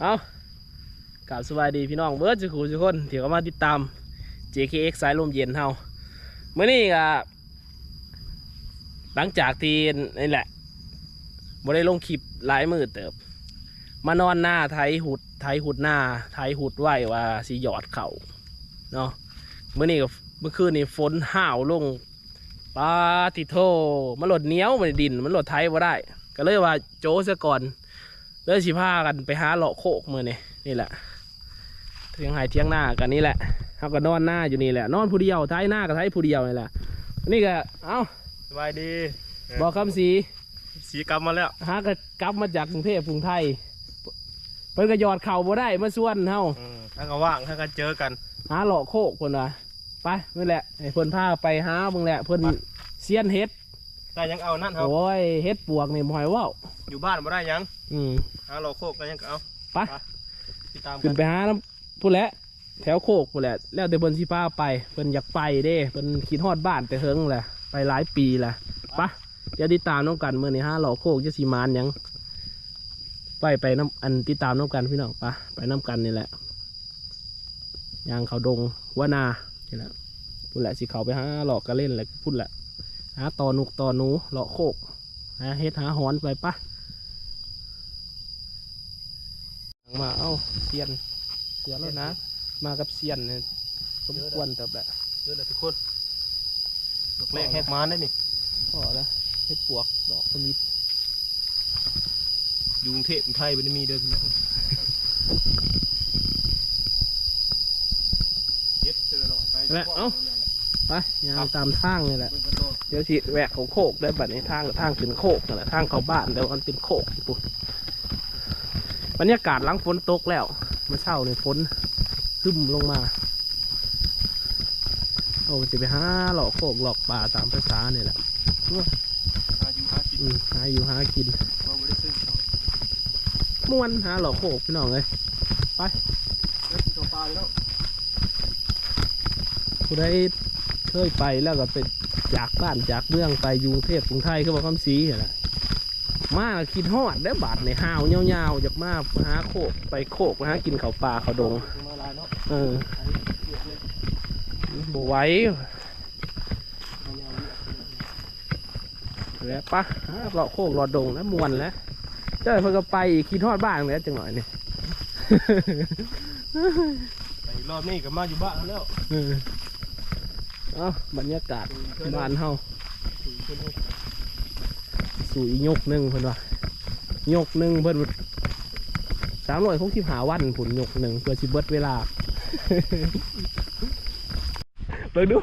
เอากราบสวัสดีพี่น้องเบิร์ดจุกูทุกคนที่เข้ามาติดตาม JKX สายลมเย็นเฮาเมื่อนี้ก็หลังจากที่นี่แหละบ่ได้ลงคลิปหลายมือเติบ มานอนหน้าไทยหุดไทยหุดหน้าไทยหุดไหวว่าสิหยอดเข่าเนาะเมื่อนี้ก็เมื่อคืนนี้ฝนห้าวลงปาติโทมันหลดเนี้ยวมันดินมันหลดไทยว่าได้ ก็เลยว่าโจ้ซะก่อน เลยสิพากันไปหาเลาะโคกมือนี่นี่แหละเทียงหายเทียงหน้ากันนี่แหละเขาก็นอนหน้าอยู่นี่แหละ นอนผู้เดียวท้ายหน้ากับท้ายผู้เดียวนี่แหละนี่ก็เอ้าสบายดี บอกคำสีสีกรรมมาแล้วหาก็กลับมาจากกรุงเทพกรุงไทยเพิ่นก็หยอดเข่าบ่ได้มาส่วนเฮาอืมถ้าก็ว่างถ้าก็เจอกันหาเลาะโคกคนว่าไปนี่แหละให้เพิ่นพาไปหาเบิ่งแหละเพิ่นไปเซียนเฮ็ด ได้ยังเอานั่นเอาโอ้ยเฮ็ดปวกนี่บ่ให้เว้าอยู่บ้านมาได้ยังอืม หาเราโคกได้ยังก็เอาไป ติดตามขึ้กันนไปหาน้ำผู้นแหละแถวโคกผู้นแหละแล้วแต่เพิ่นสิพาไปเพิ่นอยากไปเด้เพิ่นคิดฮอดบ้านแต่เฮิงแหละไปหลายปีแหละปะเดี๋ยวติดตามน้องกันมื้อนี้ฮะหล่อโคกจะสีมานหยังไปไปน้ำอันติดตามน้องกันพี่น้องปะไปน้ำกันนี่แหละยางเขาดงหัวนานี่แหละพูดแหละสิเขาไปหาหลอกกระเล่นแหละพูดแหละ หาตอนุกตอหนูหลอกโคกหาเฮ็ดหาหอนไปปะมาเอ้าเซียนเสียแล้วนะ มากับเซียนเนี่ยสมควรแต่แบบเยอะเลยทุกคนดอกแรกแหกมานได้นี่พอแล้วให้ปวกดอกสมิธอยู่กรุงเทพกรุงไทยมันมีเดินพี่น้องเย็บเจอหน่อยไปไปยางตามทางนี่แหละ เบิ่งกระโดดเดี๋ยวสิแวะเขาโคกได้บัดนี้ทางทางขึ้นโคกนั่นแหละทางเขาบ้านแต่ว่ามันเป็นโคกปุ๊บรรยากาศหลังฝนตกแล้วเมื่อเช้าเนี่ยฝนขึ้นลงมาโอ้จะไปหาหลอกโคกหลอกป่าตามภาษาเนี่ยแหละหาอยู่หากินอืมหาอยู่หากินเราไม่ได้ซื้อเขาม่วนหาหลอกโคกพี่น้องเลยแล้วกินข้าวปลาแล้วผู้ใดเคยไปแล้วก็เป็น จากบ้านจากเมืองไปอยกรุงเทพกรุงไทยก็บอกคำสีนี่แหละมาคิดฮอดได้อบาดในห้าวยาวๆจากมาหาโคกไปโคกไปหากินเขาวป่าเขาวดงมาลายเนาะเออเยอะเลยบไหว้แล้วปะหาเลาะโคกเลาะดงแล้วมวนแล้วเจ้าเพิ่งก็ไปอีกคิดฮอดบ้างแล้วจังหน่อยนี่ไปรอบนี้ก็มาอยู่บ้านแล้วเออเอ้าบรรยากาศบ้านเฮาสู่อียกหนึ่งเพิ่นว่ายกหนึ่งเพิ่นสามร้อยหกสิบหาวันผุนยกหนึ่งเพื่อสิเบิดเวลาเบิ่งดู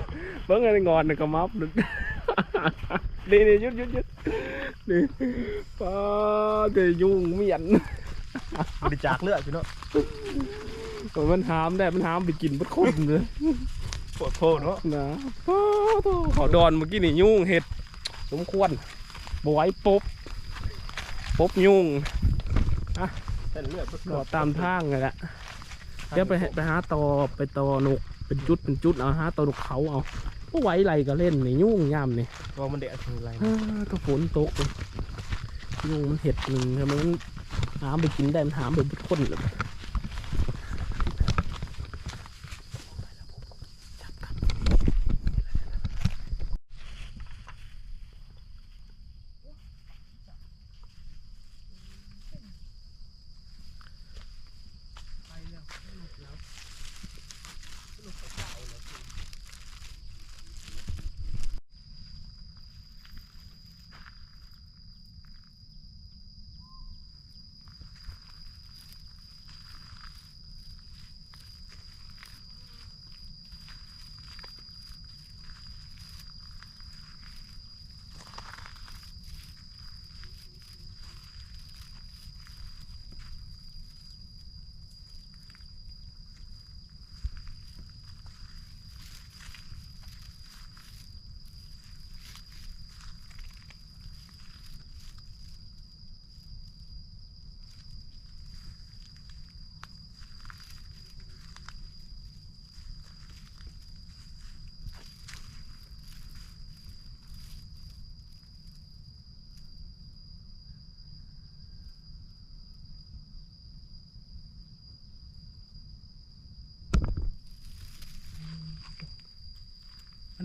เบิ่งอะไรงอนนี่ก็มับนึกนี่นี่หยุดหยุดหยุดนี่ป้าเดยุ่งเมียนบริจาคเลือดพี่เนาะมันหามได้มันหามไปกินเบัดคนเลย ปวดโพดเนาะนะป้าโธ่เขาดอนเมื่อกี้นี่ยุ่งเห็ดสมควรบไหวยปบปบยุ่งเส้นเลือดก็ตามทางไงแหละเดี๋ยวไปหาไปหาตอไปตอนกเป็นจุดเป็นจุดเอาหาตอนกเขาเอาพวกไหวไรก็เล่นนี่ยุ่งย่ำนี่ว่ามันเด็ดอะไรฮ่าก็ฝนตกเลยยุ่งมันเห็ดหนึ่งทำไมมันหามไปกินได้มันหามไปบุดคนเลย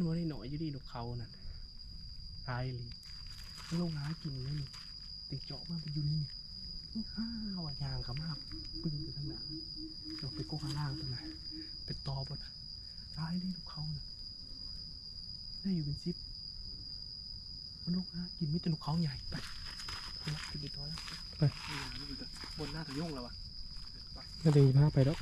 มันบ่ได้หน่อยอยู่ดีนกเขานั่นตายเลยมันลงหากินเลยนี่ติดเจาะมาไปอยู่นี่นี่ฮ่าว่ายางเขามากปึ้งไปทางหน้าเราไปโกข้างล่างตรงไหนไปตอบนะตายเลยนกเขาน่ะได้อยู่เป็นซิปมันลงหากินไม่แต่นกเขาใหญ่ไปไปละขึ้นไปต่อแล้วไปบนหน้าถึงยุ่งแล้ววะน่าจะมีภาพไปแล้ว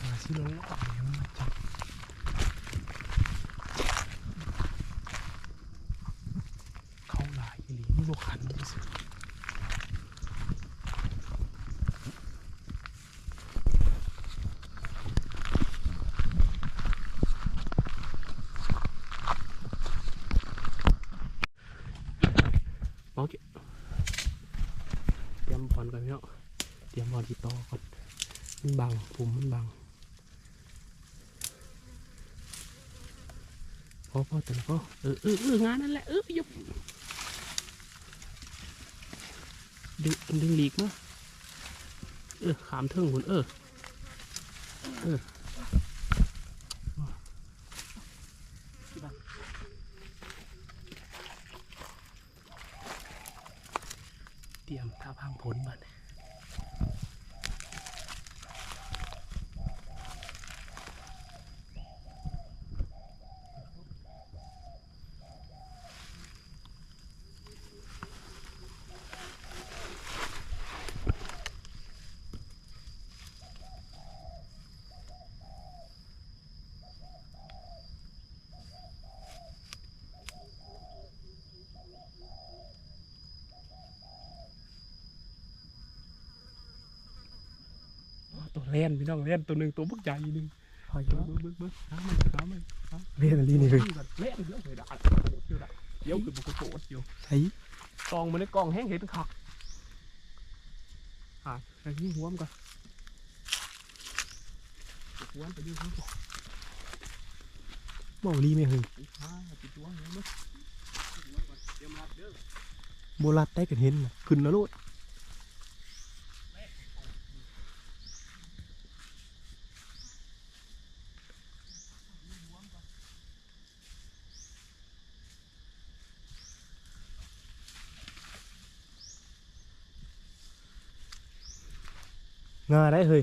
หาที่ลงรอบเนี่ยมันมาจับเข้าหลายอีหลีนี่ลูกขันนี่สิโอเคเตรียมบอลก่อนพี่น้องเตรียมบอลที่ต่อก่อน มันบังผ มันบังพอพอแต่ละพอเออเออเอองานนั่นแหละเออยุบดึงดึงหลีกมาเออขามเทิงหุ่นเออเออเตรียมท่าพังผลบัดตัว เล่นพี่น้องเล่นตัวหนึ่งตัวบักใหญ่หนึ่งพออเบิ้ยู่งเบิ้งเบิ้งหามันหามันเรียนอะไรนี่เลยเล่นเรื่องเลยด่าเดี๋ยวด่าเดี๋ยวคือบุกโกรธอยู่ใช้กองมันในกองแห้งเห็นขักอะไอ้นี่หัวมันก่อนหัวมันไปยืนข้างบนเมาลีไม่หึงไอ้ข้าติดตัวเห็นไหมเตรียมรับเด้อโบลัดได้กันเห็นน่ะขึ้นแล้วโลด งาได้เฮ้ย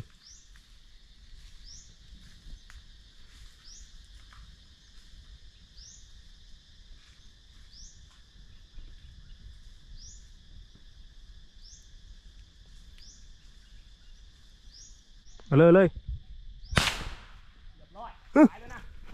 เอาเลยเลยเรียบร้อยตายแล้วนะโ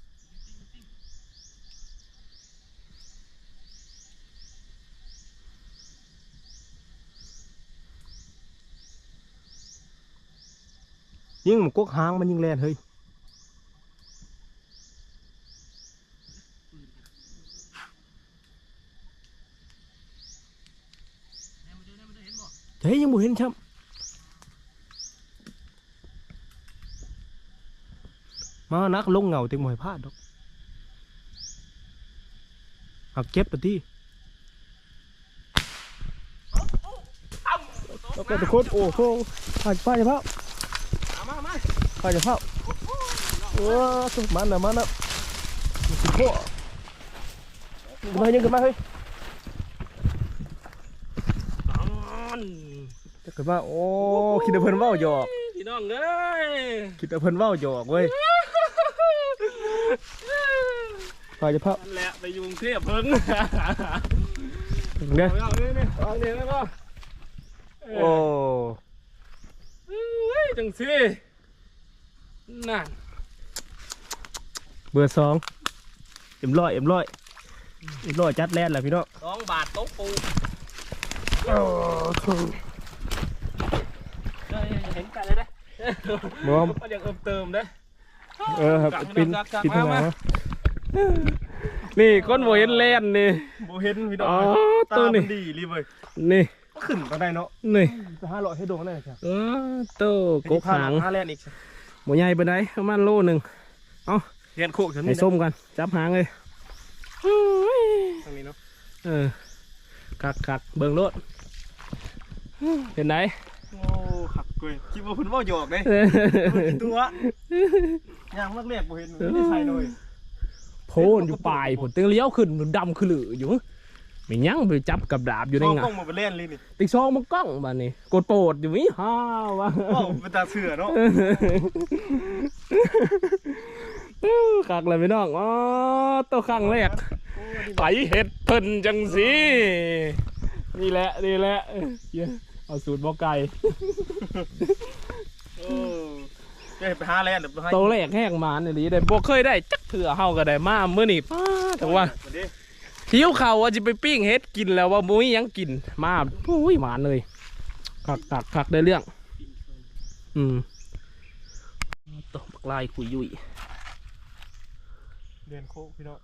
ยิ่งมันกกหางมันยิ่งแลนเฮ้ยเฮ้ยยังบ่เห็นช้ำมานักลงเงาเต็มหมวยพลาดดอกหักเก็บไปที่แล้วก็ตะโคตรโอ้โหผ่านป้ายจะเผา มามามา ป้ายจะเผาโอ้สุดมันนะมันนะสุดโคตรขึ้นมายังขึ้นมาเฮ้ยจะขึ้นมาโอ้คิดว่าเพิ่นเว้าหยอกพี่น้องเอ้ยคิดว่าเพิ่นเว้าหยอกเว้ยป้ายจะเผานั่นแหละไปอยู่กรุงเทพเพิ่งเด้อเอาเนี่ยเนี่ยเอาเนี่ยแล้วก็โอ้เฮ้ยจังสิ นั่นเบอร์สองเอ็มร้อยเอ็มร้อยเอ็มร้อยจัดแลนด์แหละพี่น้องสองบาทโต๊ะปูเอ้ยเห็นกันเลยนะบอมมันอยากเติมเติมเด้อเออครับจับปินจับจับปินมาทางไหนมาวะนี่คนโบเห็นเล่นนี่โบเห็นพี่น้องอ๋อตาตัวมันี้นดีรีเว้ยนี่ขึ้นตอนใดเนาะนี่จะห้าร้อยให้โดนได้ครับเออโตกกหางห้าแลนด์อีก หมูใหญ่ไปไหนประมาณโลหนึ่งเรียนโคกฉันให้นี่ส้มกัน จับหางเลยทางนี้เนาะเออคักคักเบิ่งรถเป็นไหนโอ้ขักเกยคิดว่าคุณว่าหยอกเด้เออตัวย่างเลิกเรียกโบเห็นไม่ได้ใส่เลยโพนอยู่ปลายผลตึงเลี้ยวขึ้นมันดำขึ้นหลืออยู่ ไม่ยั้งไปจับกับดาบอยู่ในกงาล้องมาไปเล่นเลยนี่ติ๊กซองมันกล้องบ้านนี่กดโปรดอยู่วิฮ่าวะว้าวเป็นตาเสือเนาะคักเลยพี่น้องอ๋อตัวครั้งแรกไปเห็ดเพิ่นจังสินี่แหละนี่แหละเหี้ยเอาสูตรบอกไก่โอ้จะไปหาแลนด์เดี๋ยวไปหาตัวแรกแห้งหมานนี่ได้บ่เคยได้จักเถื่อเฮาก็ได้มามื้อนี้ป้าแต่ว่า เดี๋ยว หิวข้าวว่าจะไปปิ้งเฮ็ดกินแล้วว่ามุ้ยยังกิน มาอุ้ยหมานเลยคักคักคักได้เรื่อง อืมตกบักลายคุยยุยเรียนโคกพี่น้อง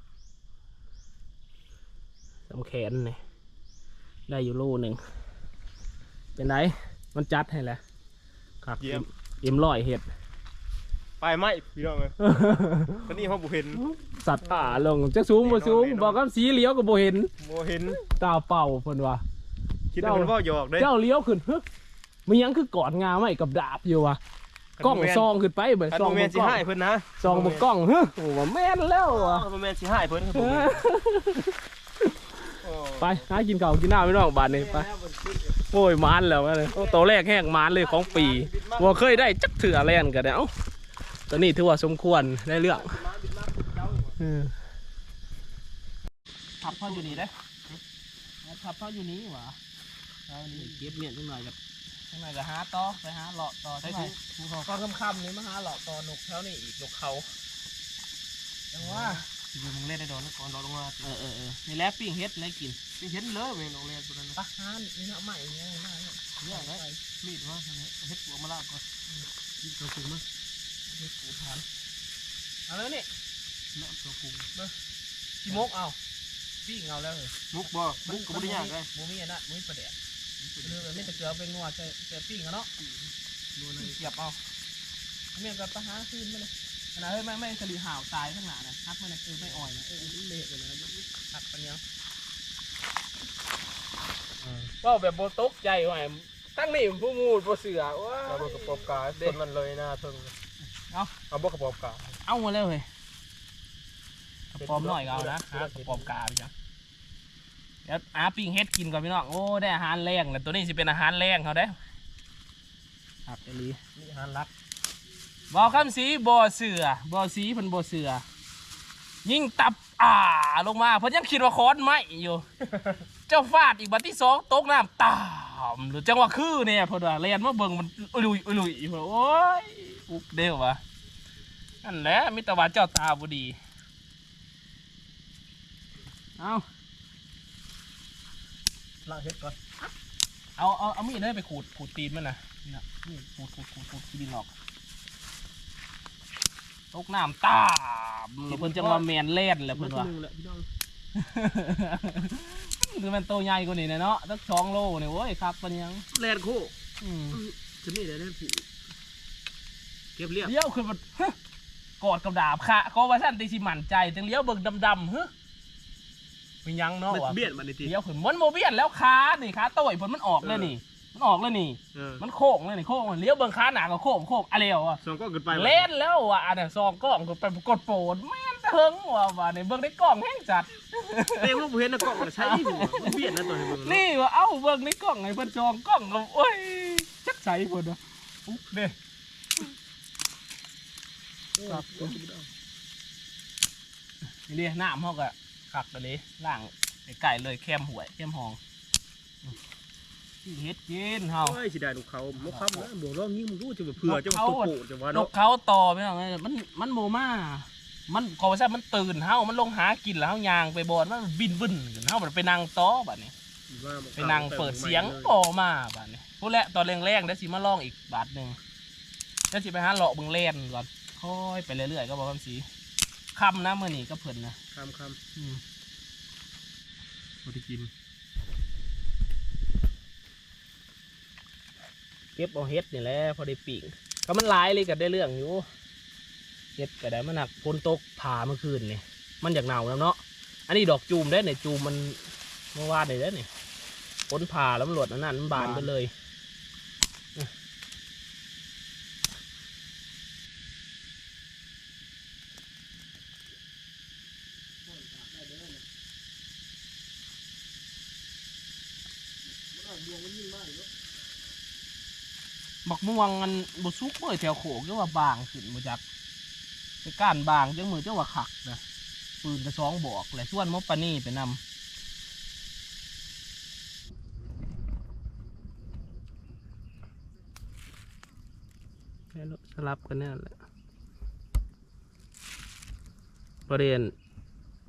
สำแขนนี่ได้อยู่โลหนึ่งเป็นไรมันจัดให้แหละคักเยี่ยมเอ็มร้อยเห็ด ไปไหมพี่น้องเลยตอนนี้เขาบุเห็นสัตว์ป่าลงจะสูงบ่สูงแน่นอนบอกกับสีเลี้ยวก็บ่เห็นโบเห็นตาเป่าเพิ่นว่าคิดว่ามันว่าหยอกเด้เจ้าเลี้ยวขึ้นฮึมันยังคือกอดงาไว้กับดาบอยู่วะกล้องซองขึ้นไปเบิดอันซองโมเมบนนสิกล้องให้เพิ่นนะซองบนกล้องฮึโอ้ว่าแม่นแล้วอะโมเมนสิให้เพิ่นครับผมไปหากินข้าวกินน้ำไม่ต้องบาดนี้ไปโอ้ยมานแล้วเลยโอ้ตัวแรกแห้งมานเลยของปีว่าเคยได้จักเถื่อแลนกันแล้ว ตัวนี้ถือว่าสมควรได้เรื่องทับเข้าอยู่นี่ได้ทับเข้าอยู่นี้หวะเอานี่เก็บเมียนนิดหน่อยกับนิดหน่อยก็หาต่อไปหาเลาะต่อใช่ไหมก็ค่ำๆนี่มาหาเลาะต่อนกแถวนี้อีกนกเขาจังว่าอยู่มึงเล่นได้โดนก่อนโดนลงมาเออเออเออนี่แหล้วปิ้งเฮ็ดอะไรกินเห็นเลยเมนูเล่นตัวนั้นปะฮานนี่เนาะใหม่เนี่ยมาเนี่ยเนี่ยนะมีดว่าเฮ็ดหัวมาลาก่อนกินตัวปรุงมั้ย เฮ็ดกูทานเอาแล้วนี่เนาะตัวปรุงกี่มกเอาปิ้งเอาแล้วเหรอมุกบ่มุกก็บ่ได้ยากเลยบ่มีอันนั้นบ่มีประเดี๋ยวเนื้อไม่ตะเกียบเป็นงัวใช่แต่ปิ้งเอาเนาะเสียบเอาเมียกับปะฮาขึ้นมาเลยขนาดเฮ้ยไม่ไม่สลีห่าวตายข้างหน้านะฮักมันนะเออไม่อ่อยนะเออเละเลยนะหักปัญญาว่าแบบโบตกใจว่ะตั้งนี่ผู้มูดผู้เสือว้าเราบ่กระปอบกาต้นมันเลยหน้าเทิง เอาเอาบ่กระปอบกาเอามาเลยเว้ยกระป๋อมหน่อยก็เอานะฮะกระป๋อมกาพี่จ้ะเดี๋ยวอาปิ้งเฮ็ดกินก่อนพี่น้องโอ้ได้อาหารแรงแล้วตัวนี้สิเป็นอาหารแรงเขาได้ครับเอลีนี่หานรักบอกคำสีบ่อเสือบ่อสีเพิ่นบ่อเสือ ยิ่งตับอ่าลงมาเพิ่นยังคิดว่าค้อนไม้อยู่ เจ้าฟาดอีกบัดที่สองตกน้ำตามหรือจังหวะคือเนี่ยเพิ่นว่าเรียนมาเบิ่งมันอุลุยอุลุยเพิ่นโอ้ย อุกเด้ววะนั่นแหละมิตรวาเจ้าตาบ่ดี เอาลาเฮ็ดก่อน เอาเอาเอามีดเลยไปขูดขูดตีนมันนะนี่นะนี่ขูดขูดขูดขูดขี้ดินออกตกน้ำตามแล้วเพิ่นจังว่าแมนเล่นแหล้วเพิ่นว่านึงแหละคือมันโตใหญ่กว่านี้นะเนาะสักสองโลเนี่ยโว้ยครับเป็นยังแลนคอืมจะมีได้เล่นผู เก็บเรียบเลี้ยวขึ้นมันฮะกอดกับดาบค่ะก็ว่าท่านตีสิหมั่นใจจังเลี้ยวเบิ่งดำๆเฮ้ยเป็นยังเนาะมันวะเบี้ยนมันนี่ติเลี้ยวขึ้นมันโมเบียนแล้วขานี่ขาโต้ยผลมันออกเลยนี่ มันออกเลยนี่เออมันโค้งเลยนี่โค้งเลี้ยวเบิ่งขาหนาก็โค้งโค้งอะไรวะสองก็เกินไปเล่นแล้วว่ะอันนี้ซองกล้องก็ไปกดโปรดแม่นเถิงว่ะว่ะนี่เบิ่งในกล้องแห้งจัดเต็มลูกเห็นนะกล้องใช้หัวมันเบี้ยนนะตัวนี้มึงนี่ว่าเอ้าเบิ่งในกล้องไอ้เพิ่นจองกล้องก็โอ้ยจักใสเพิ่นว่ะอุ๊บเด้ ครับนี่ดิน้ำเฮาก็คักเลยล่างไก่เลยแคมหวยแคมหองอืมเฮ็ดกินเฮาโอ้ยสิได้ลูกเขาบ่ครับนะบ่ร้องยิงมึงรู้จะเผื่อจะตัวโกจะว่าลูเนาะกเขาต่อไปหน่อยมันมันโมมามันขอว่าซะมันตื่นเฮามันลงหากินแล้วเฮายางไปบอนมันบินบึ้นขึ้นเฮามันไปนั่งต่อบัดนี้ไปนั่งเปิดเสียงโอมาบัดนี้พูดแล้วตอนแรงๆเดี๋ยวสิมาลองอีกบาทหนึ่งเดี๋ยวสิไปหาเลาะเบิ่งเล่นก่อน ค่อยไปเรื่อยๆก็บอกคำสีคำนะมื่อนี้ก็เพิ่นนะคำคอืมำบ่ได้กิน เก็บเอาเฮ็ดนี่แหละพอได้ปีกก็มันหลายเลยก็ได้เรื่องอยู่เฮ็ดก็ได้มันหนักฝนตกผ่าเมื่อคืนนี่มันอยากหนาวแล้วเนาะอันนี้ดอกจูมได้เนี่ยจูมมันเมื่อวานเลยได้เนี่ยฝนผ่าแล้วมันหลดอันนั้นมันบานไปเลย วงมันบุซุกเมื่อแถวโขกเรียกว่าบางขึ้นมาจากไปก้านบางจังมือเจ้าว่าขักนะปืนกระสองบอกแหละส่วนมอปานี่ไปนำสลับกันเนี่ยแหละประเด็น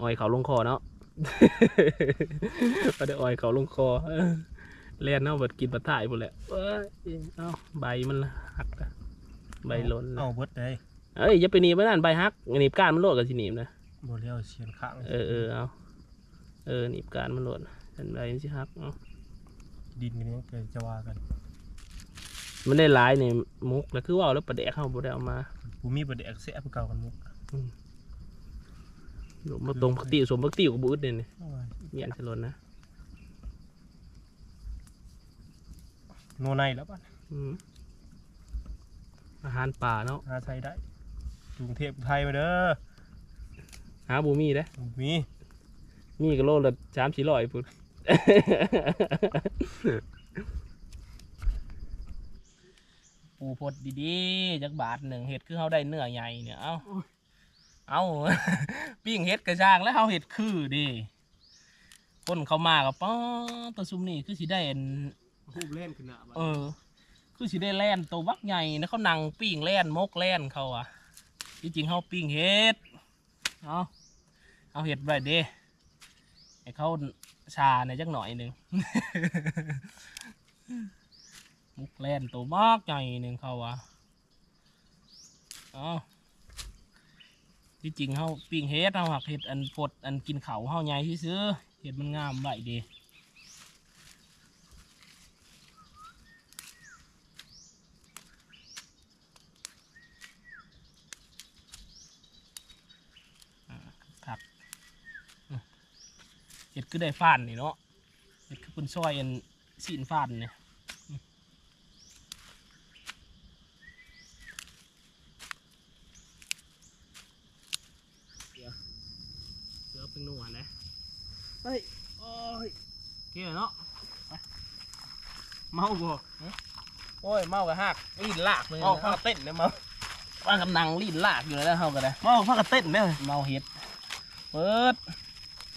อ่อยเขาลงคอเนาะประเด็นอ่อยเขาลงคอ เล่นเนาะเบิดกินปลาถ่ายหมดแหละเอ้ยเอ้าใบมันหักอะใบล้นนะเอาเบิดได้เอ้ยอย่าไปหนีบไว้นั่นใบหักหนีบก้านมันโลดกับสิหนีบนะบ่เลี้ยวเสียนข้างเออเออเอาเออหนีบก้านมันโลดเป็นใบมันสิหักเอาดินกันยังเกิดจะว่ากันมันได้หลายในมุกแล้วคือว่าเอาแล้วประเดกเข้าบ่ได้เอามากูมีบ่ได้แอคเซสเก่ากันมุกหลบมาตรงปกติสมปกติกับบุษเนี่ยนี่โอ้ยเมียนสลนนะ โนในแล้วป่ะอืมอาหารป่าเนาะหาใช้ได้กรุงเทพไทยมาเด้อหาบูมีเด้มีมีก็โลละสามสี่ร้อยพุ่น ปูพดดีๆจักบาทหนึ่งเห็ดคือเขาได้เนื้อใหญ่เนี่ย เอาเอาปิ้งเห็ดกระช่างแล้วเขาเห็ดคือดิคนเขามากับป้อตัวซุมนี่คือสิได้อัน รูปเล่นขึ้นหน้าบ้านเออ คือสิได้แล่นตัวบักใหญ่นะเขานั่งปิ้งแล่นมกแล่นเขาอะที่จริงเขาปิ้งเห็ดเอาเอาเห็ดไปเด้ให้เขาชาในจักหน่อยหนึ่ง มุกแล่นตัวมากใหญ่หนึ่งเขาอะเอาที่จริงเขาปิ้งเห็ดเขาหักเห็ดอันพดอันกินเขาเขาใหญ่ที่ซื้อเห็ดมันงามไหวดี ครับอืมเห็ดคือได้ฟานนี่เนาะเห็ดคือเป็นซอยอันสีนฟานเนี่ยอืมเดี๋ยวเดี๋ยวเป็นหนัวนะเฮ้ยโอ้ยโอเคเนาะเมาบ่โอ้ยเมากระหักลีนลากเลยเมานะพากันเต้นเด้อเมาว่ากำลังลีนลากอยู่แล้วเฮากันเลยเมาพากันเต้นเด้อเมาเห็ดเปิด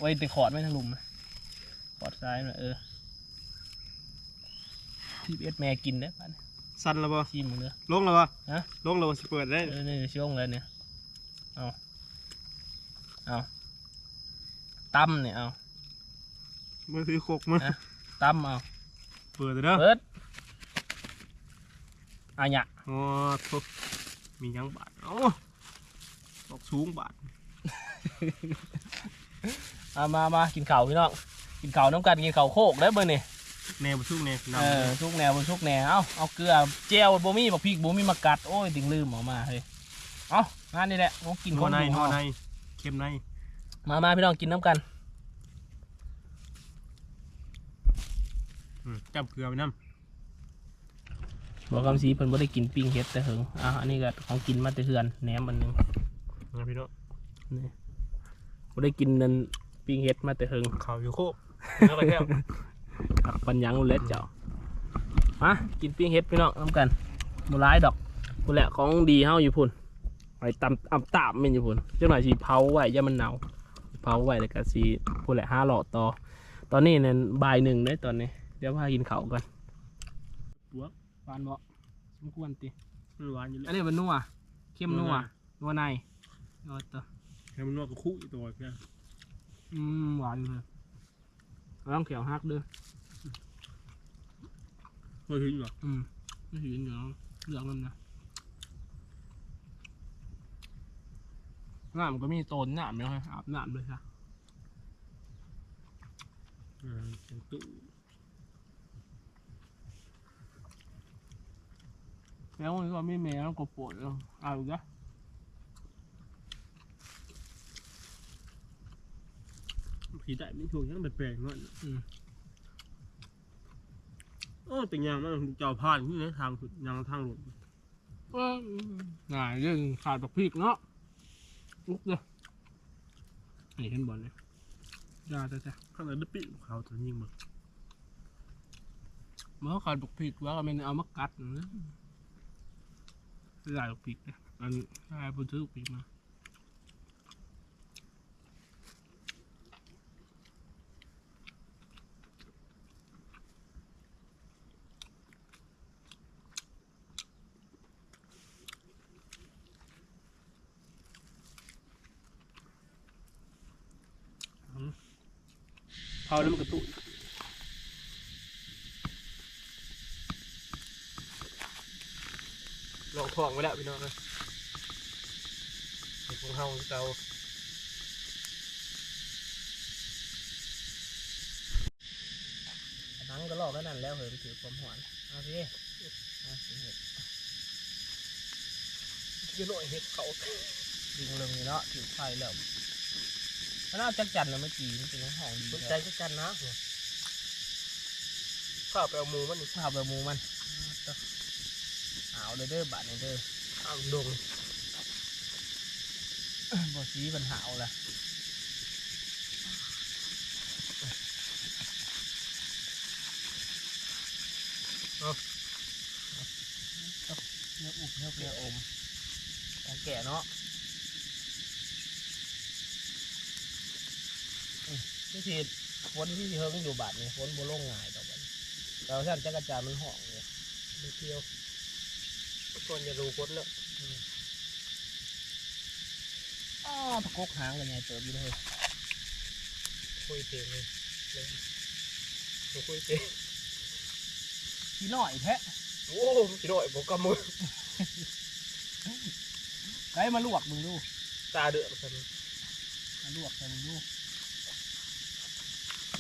ไว้แต่ขอดไม่ทั้งหลุมนะขอดซ้ายหน่อยเออที่เอสแม่กินได้ป่ะเนี่ยสั่นแล้วบ่ชิมมึงเด้อลงแล้วบ่ฮะลงแล้วบ่สิเปิดได้เออนี่ช่วงเลยเนี่ยเอาเอาตำเนี่ยเอามือถือโคกมือฮะตำเอาเปิดเด้อเปิดอันยะอ๋อทุกมีหยังบาดเอ้าตกสูงบาด เอามามากินข้าวพี่น้องกินข้าวน้ำกันกินข้าวโคกได้เบอร์นี่แนวบ่ทุกแนวเออทุกแนวบนทุกแนวเอาเอาเกลือเจลบ่มีบักพริกบ่มีมะกัดโอ้ยติงลืมออกมาเฮ้ยเอางานนี่แหละของกินนคอนนในดูนอนเอาในเข้มในมามาพี่น้องกินน้ำกันอืมจับเกลือไปน้บอกคำสีเพิ่นบ่ได้กินปิ้งเฮ็ดแต่เหิงอะอันนี้ก็ของกินมาแต่เฮือนแหนมอันหนึงำนะพี่น้องนี่บ่ได้กินนั่น ปิ้งเฮ็ดมาแต่เหิงข่าวอยู่โคกเนื้ออะไรแก้วผักปัญญังเล็ดเจ้ามากินปิ้งเฮ็ดพี่น้องน้ำกันบ่ร้ายดอกพุ่นแหละของดีเฮาอยู่พุ่นไว้ตำตำตามแม่นอยู่พุ่นจังหน่อยสิเผาไว้อย่ามันเน่าเผาไว้แล้วก็สิพุ่นแหละห้าหลอดต่อ ตอนนี้นั่นบ่ายหนึ่งเด้ตอนนี้ เดี๋ยวพากินข้าวกันปวกหวานบ่สมควรติมันหวานอยู่อัแล้นวนี้มันนัวเข้มนัวนัวในนัวตัวให้มันนวดกับคู่อีกตัวเพื่อน อืมหวานเลยลองเขียวฮักเด้อเคยถึงเหรออืมไม่เห็นอยู่แล้วเหลืองนั่นนะน้ำก็มีโตนน้ำเลยอาบน้ำเลยค่ะอ่าเป็นตู้แล้วมันก็มีแมวก็ปวดแล้วเอาอีกแล้ว ผีได้ไม่ถูกยังแปลกๆเนาะอืมเออแต่ยางมันเจ้าผ่านที่ไหนทางสุดยางทางหลดเออง่ายเรื่องขาดบักพริกเนาะลุกเด้อนี่เห็นบอลเลยยาจ้ะจ้ะข้างในได้ปีกเขาตัวยิงมาเมื่อขาดบักพริกว่าก็เป็นเอามากัดนะหลายบักพริกนะอันนี้ใช่ผมซื้อบักพริกมา เผาแล้วมันกระตุกลองทองไว้แล้วพี่น้องนะเห็ดของเฮาเตาทั้งก็ลอกแล้วนั่นแล้วเหยมันถือความหวานเอาสิเอาสิเห็ดจะหน่อยเห็ดเขายิงเรื่องนี้เนาะถือไฟแล้ว มันน่าจักจันนะเมื่อกี้มันเป็นห้องดีสนแท้ใจจะกันนะข้าวไปเอาหมูมันนี่ข้าวแบบหมูมันเอาเลยเด้อบาทนี่เด้อเอาดงบ่สีปัญหาเอาละเนื้ออุบเนื้อเปรี้ยวอมของแก่เนาะอืม ที่สิฝนที่สิเฮิงอยู่บาทนี่ฝนบ่ลงง่ายดอกบัดนี้เราท่านจักรจานมันห้องเลยไม่เที่ยวก่อนจะรู้พ้นแล้วอ้อตะกกหางกันไงเติมอยู่เลยคุยเต็มเลยเลยคุยเต็มพี่น้อยแท้โอ้พี่หน่อยผมกำมือไก่มาลวกมึงดูตาเดือดกันมาลวกใส่มึงดู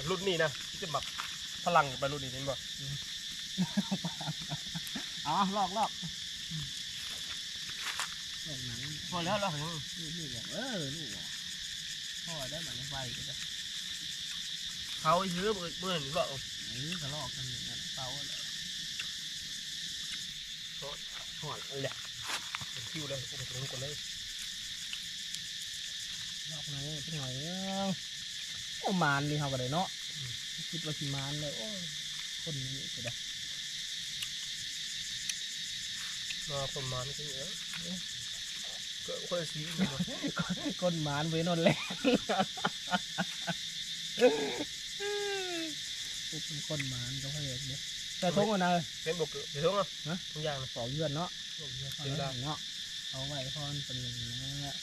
รุ่นนี้นะที่จะหมักพลังไปรุ่นนี้เห็นบ่อ๋อลอกลอกลอกหนังพอแล้วแล้วนี่นี่บอกเออนี่บอกพ่อได้มันไฟก็ได้เขาซื้อเมื่อเมื่อนี่บอกเออก็ลอกกันอย่างนั้นเตาอะไรหอนแหละคิวเลยโอ้โหตรงกันเลยลอกหนังเป็นหน่อยเอ้า โอ้มานนี่เขาก็ได้เนาะคิดว่าสิมานเลยโอ้ยคนนี้ก็ได้มาประมาณนี้เออก็คนละสีนี่บ่คนมานเวนอนแหลงเป็นคนมานก็เพื่อนเนี่ยแต่ทงกันนะเป็นบกเดี๋ยวอะฮะทุกอย่างนะสองเดือนเนาะเดี๋เอายวได้เนาะเอาไว้พอนเป็นหนึ่งนะ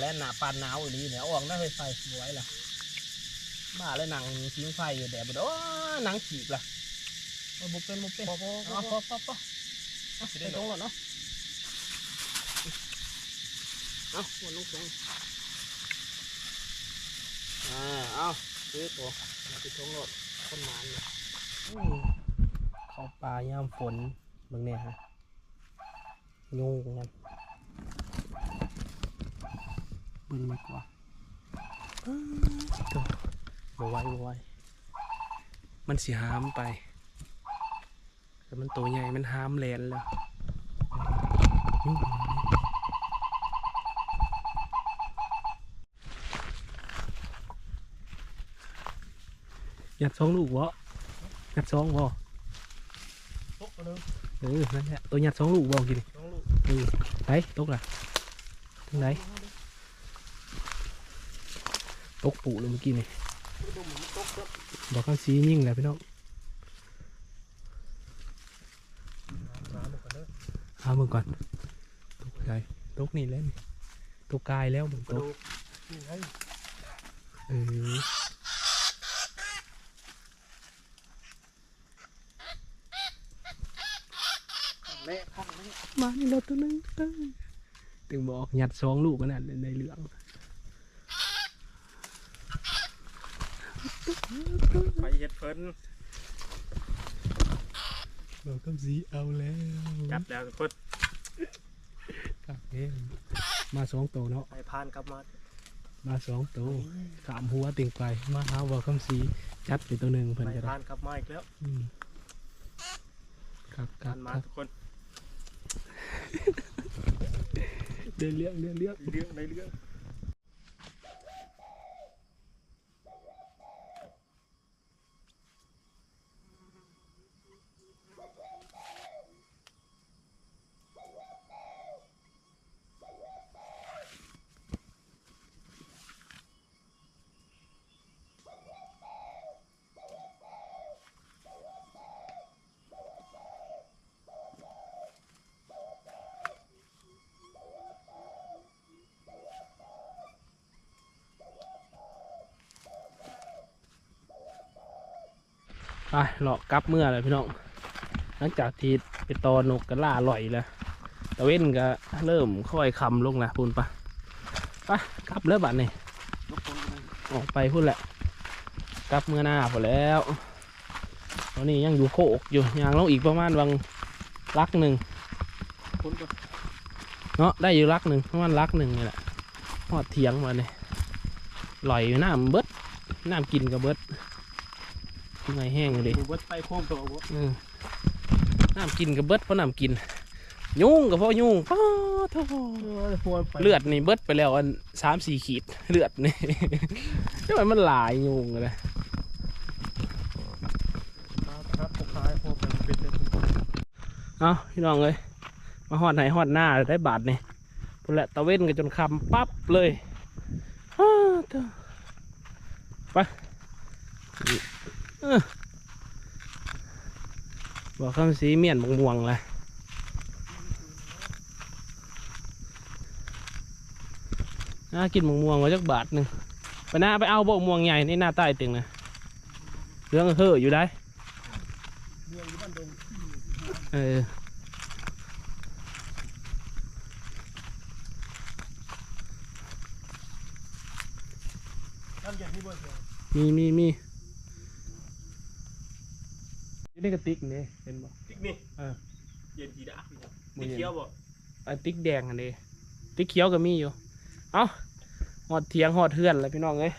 แล้วหนาปานหนาวอย่างนี้เนี่ยเอาออกได้ไฟไฟไว้ล่ะบ้าแล้วหนังทิ้งไฟอยู่แดดบ่ได้โอ้ยหนังขีกล่ะเอาบุเป็นบุเป็นพอพอพอเอาพพออพอพอเอาไปตรงก่อนเนาะเอาวนลงตรงอ่าเอาซื้อตัวมาไปตรงรถคนหมานเลยอืมเข้าป่ายามฝนเบางเนี่ยฮะยุงกัน เบิ่งดีกว่าตัวบ่ไหวบ่ไหวมันสิหามไป แต่มันตัวใหญ่มันหามแลนแล้วยุ่งยัดสองลูกวะยัดสองวะตกตัวนึงเออนั่นแหละตัวยัดสองลูกวะกินสองลูกเออไหนตกล่ะทางไหน ตกปูเลยเมื่อกี้นี่ดูเหมือนมันตกแล้วบอกข้างสียิ่งแหละพี่น้องน้ำมันก่อนเด้อเอามือก่อนตกใจตกนี่แล้วนี่ตกกายแล้วมึงกตระกดูกนี่ไงเออแม่ข้างแม่มานี่เราตัวนึงเออถึงบอกยัดสองลูกกันนั่นในเหลือง ไปเฮ็ดเพิ่นบอกข้างสีเอาแล้วจับแล้วทุกคนครับเองมาสองตัวเนาะไปพานกลับมา มาสองตัวสามหัวติ่งไปมาหาบอกข้างสีจัดไปตัวหนึ่งเพิ่นไปจะได้พานกลับมาอีกแล้วอืมครับครัพาบนมาครับทุกคนเดินเลี้ยงเดินเลี้ยง เรื่องในเรื่อง ไปเลาะกลับเมื่อเลยพี่น้องหลังจากที่ไปตอนกกระล่าลอยแล้วตะเว้นก็เริ่มค่อยคำลงละพูนปะไปกลับแล้วบัดนี่ทุกคนออกไปพูดแหละ กลับเมื่อหน้าพอแล้วตอนนี้ยังอยู่โคกอยู่ยางลงอีกประมาณวังลักหนึ่งคนก็เนาะได้อยู่ลักหนึ่งประมาณลักหนึ่งนี่แหละหอดเถียงมาเนี่ยลอยอยู่น้ำเบิดน้ำกินกับเบิด ไงแห้งเลยดูวัดไปโค้งตัวบ่อืมน้ำกินกับเบิดเพราะน้ำกิน ยุ่งกับพ่อยุ่งป้าทเออพวนไปเลือดนี่เบิดไปแล้วอันสามสี่ขีดเลือดนี่ทำไมมันหลายยุ่งเลยครับพวกคายพวกเป็นเป็นเลยเอาพี่น้องเลยมาหอดไหนหอดหน้าได้บาทนี่พุ่นแหละตะเว้นกันจนคำปั๊บเลยอ้าเถอะไปเออ บอกคำสีเมียนบงม่วงๆเลยน่ากินมะม่วงไว้จักบาทหนึ่งไปหน้าไปเอาบ่ม่วงใหญ่ในหน้าใต้ตึงนะเรื่องเฮ่ออยู่ได้เมืองอยู่บ้านดงเออน้ำเย็นนี่บ่เสียมีมีมี นกระติกนี่เห็นบ่ติ๊กนี่เออเย็นกี่ดาบบ่ติ๊กเย็นเขียวบ่อันติ๊กแดงอันนี้ติ๊กเขียวก็มีอยู่ เอาหอดเทียงหอดเทือนเลยพี่น้องเอ้ย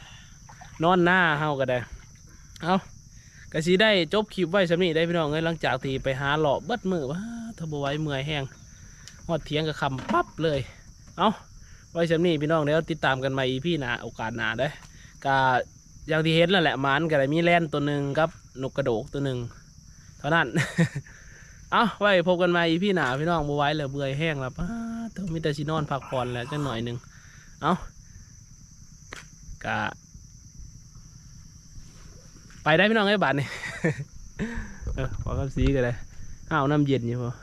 นอนหน้าเฮาก็ได้ เอากะสีได้จบคลิปไว้สำนี้ได้พี่น้องเอ้ยหลังจากที่ไปหาหล่อเบิดมือว่าถ้าบ่ไหว้เมื่อยแห้งหอดเทียงก็คำปั๊บเลย เอาไว้สำนี้พี่น้องเดี๋ยวติดตามกันใหม่อีพี่หนาโอกาสหนาได้อกะอย่างที่เห็นแล้วแหละหมันก็ได้มีแล่นตัวหนึ่งกับนกกระโดกตัวหนึ่ง เท่านั้นเอาไว้พบกันใหม่อีพี่หนาพี่น้องบัวไว้เลยเบื่อแห้งแล้วป้าเธอมีแต่ชินอนพักผ่อนแล้วจังหน่อยหนึ่งเอากะไปได้พี่น้องไอ้บาทนี่เออขอกับสีกันเลยอ้าวน้ำเย็นอยู่พอ